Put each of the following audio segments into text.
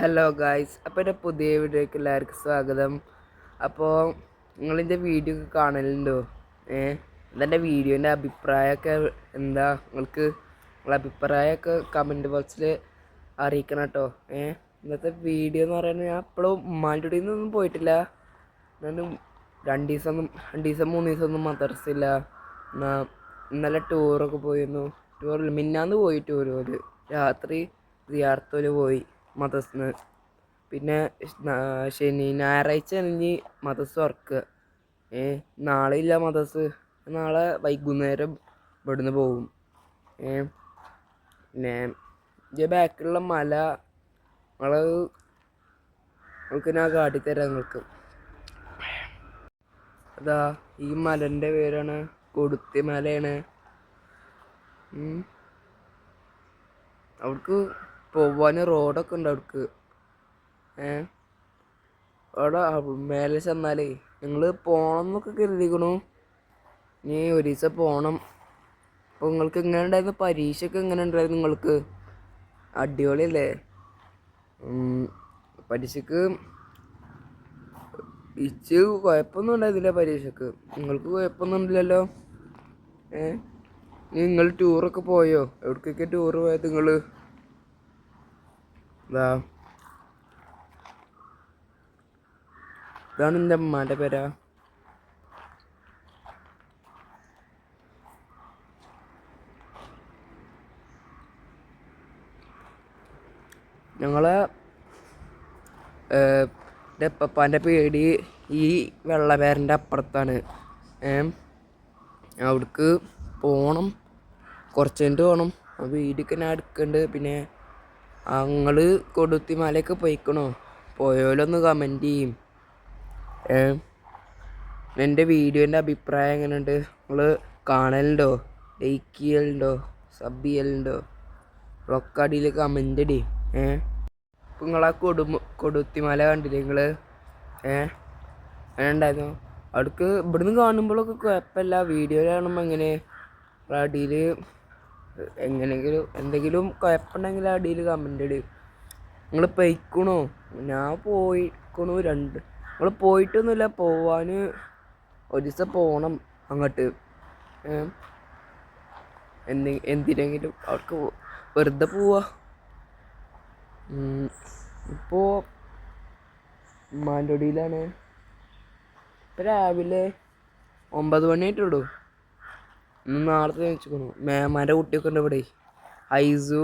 Hello guys അപ്പോൾ എന്റെ പുതിയ വീഡിയോയ്ക്ക് എല്ലാവർക്കും സ്വാഗതം. അപ്പോൾ നിങ്ങളിന്റെ വീഡിയോ ഒക്കെ കാണലുണ്ടോ? ഏ? ഇതെന്റെ വീഡിയോന്റെ അഭിപ്രായമൊക്കെ എന്താ? നിങ്ങൾക്ക് നിങ്ങളുടെ അഭിപ്രായമൊക്കെ കമന്റ് ബോക്സിൽ അറിയിക്കണം കേട്ടോ. ഏ? ഇന്നത്തെ വീഡിയോ എന്ന് പറയുന്നത് ഞാൻ അപ്പോഴും ഉമ്മാന്റെ നിന്നൊന്നും പോയിട്ടില്ല. എന്നാലും രണ്ട് ദിവസം രണ്ട് ദിവസം മൂന്ന് ദിവസം ഒന്നും മദർസില്ല എന്നാൽ ഇന്നലെ ടൂറൊക്കെ പോയിരുന്നു. ടൂറിൽ മിന്നാന്ന് പോയി ടൂർ രാത്രി സിയാർത്തോൽ പോയി. മദർസിന് പിന്നെ ശനി ഞായറാഴ്ച ഇനി മതസ് തുറക്കുക ഏ നാളെ ഇല്ല മതസ് നാളെ വൈകുന്നേരം ഇവിടുന്ന് പോകും ഏ പിന്നെ ഇതിന്റെ ബാക്കിലുള്ള മല നിങ്ങൾ നമുക്ക് ഞാൻ കാട്ടിത്തരാം നിങ്ങൾക്ക്. അതാ ഈ മലന്റെ പേരാണ് കൊടുത്തി മലയാണ് അവർക്ക് പോവാൻ റോഡൊക്കെ ഉണ്ട് അവിടേക്ക്. ഏ? അവിടെ അവ- മേലെ ചെന്നാലേ നിങ്ങൾ പോകണം എന്നൊക്കെ കരുതിക്കണു. ഇനി ഒരു ദിവസം പോകണം അപ്പോൾ നിങ്ങൾക്ക് എങ്ങനെ ഉണ്ടായിരുന്നു? പരീക്ഷയൊക്കെ എങ്ങനെ ഉണ്ടായിരുന്നു നിങ്ങൾക്ക്? അടിപൊളിയല്ലേ? ഉം, പരീക്ഷയ്ക്ക് ഇച്ച് കുഴപ്പമൊന്നും ഉണ്ടായിരുന്നില്ല പരീക്ഷയ്ക്ക് നിങ്ങൾക്ക് കുഴപ്പമൊന്നും ഉണ്ടല്ലോ ഏ? നിങ്ങൾ ടൂറൊക്കെ പോയോ? എവിടേക്കൊക്കെ ടൂർ പോയത് നിങ്ങൾ ഇതാ ഇതാണ് എന്റെ അമ്മാന്റെ പേര. ഞങ്ങളെ എന്റെ പപ്പാന്റെ പേടി ഈ വെള്ളപേരന്റെ അപ്പുറത്താണ്. ഏ അവിടേക്ക് പോകണം കുറച്ച് കഴിഞ്ഞിട്ട് പോകണം ആ വീഡിയോക്കെ ഞാൻ എടുക്കുന്നുണ്ട് പിന്നെ നിങ്ങൾ കൊടുത്തി മലയ്ക്ക് പോയിക്കണോ? പോയോലൊന്ന് കമന്റ് ചെയ്യും. എന്റെ വീഡിയോന്റെ അഭിപ്രായം എങ്ങനെയുണ്ട്? നിങ്ങൾ കാണലുണ്ടോ? ലൈക്ക് ചെയ്യലുണ്ടോ? സബ് ചെയ്യലുണ്ടോ? ഒക്കെ അടിയിൽ കമന്റ് ഇടി. ഏ? ഇപ്പം നിങ്ങൾ ആ കൊടുമ കൊടുത്തിമല കണ്ടില്ലേ നിങ്ങൾ ഏ? അങ്ങനെയുണ്ടായിരുന്നു അവിടേക്ക് ഇവിടുന്ന് കാണുമ്പോഴൊക്കെ കുഴപ്പമില്ല. വീഡിയോ കാണുമ്പോൾ എങ്ങനെ? അടിയിൽ എങ്ങനെയെങ്കിലും എന്തെങ്കിലും കുഴപ്പമുണ്ടെങ്കിൽ അടിയിൽ കമന്റ് ഇട്. നിങ്ങൾ പൈക്കണോ ഞാൻ പോയിക്കണു രണ്ട്. നിങ്ങൾ പോയിട്ടൊന്നുമില്ല പോവാൻ ഒരു ദിവസം പോകണം അങ്ങോട്ട്. ഏ? എന്തിനെങ്കിലും അവർക്ക് വെറുതെ പോവാ. ഇപ്പോൾ മാൻഡൊടിയിലാണ് ഇപ്പം രാവിലെ ഒമ്പത് മണിയായിട്ടുള്ളൂ നാളത്തെ ചോദിച്ചിരിക്കുന്നു മേമാന്റെ കുട്ടിയൊക്കെ ഉണ്ട് ഇവിടെ. ഐസു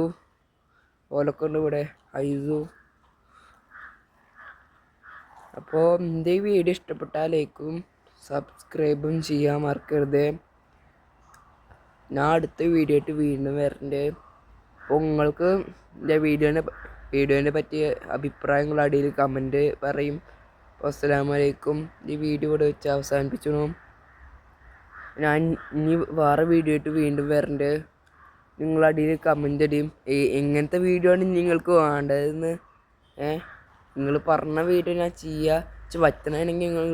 ഓലൊക്കെ ഉണ്ട് ഇവിടെ. ഐസു. അപ്പോൾ എന്റെ ഈ വീഡിയോ ഇഷ്ടപ്പെട്ടാൽ ലൈക്കും സബ്സ്ക്രൈബും ചെയ്യാൻ മറക്കരുത്. ഞാൻ അടുത്ത വീഡിയോ ആയിട്ട് വീണ്ടും വരണ്ട്. അപ്പോൾ നിങ്ങൾക്ക് എന്റെ വീഡിയോനെ വീഡിയോനെ പറ്റിയ അഭിപ്രായങ്ങൾ അടിയിൽ കമന്റ് പറയും. അപ്പോൾ അസ്സലാമു അലൈക്കും. ഈ വീഡിയോ ഇവിടെ വെച്ച് അവസാനിപ്പിച്ചു ഞാൻ ഇനി വേറെ വീഡിയോ ആയിട്ട് വീണ്ടും വരണ്ട്. നിങ്ങൾ അടിയിൽ കമന്റ് അടിയും എങ്ങനത്തെ വീഡിയോ ആണ് നിങ്ങൾക്ക് വേണ്ടതെന്ന്? ഏ നിങ്ങൾ പറഞ്ഞ വീഡിയോ ഞാൻ ചെയ്യുക പറ്റണമെങ്കിൽ നിങ്ങൾ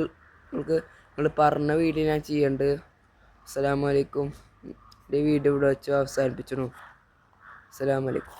നിങ്ങൾക്ക് നിങ്ങൾ പറഞ്ഞ വീഡിയോ ഞാൻ ചെയ്യണ്ട്. അസ്സലാമു അലൈക്കും. എന്റെ വീഡിയോ ഇവിടെ വെച്ച് അവസാനിപ്പിച്ചു അസ്സാം അലൈക്കും.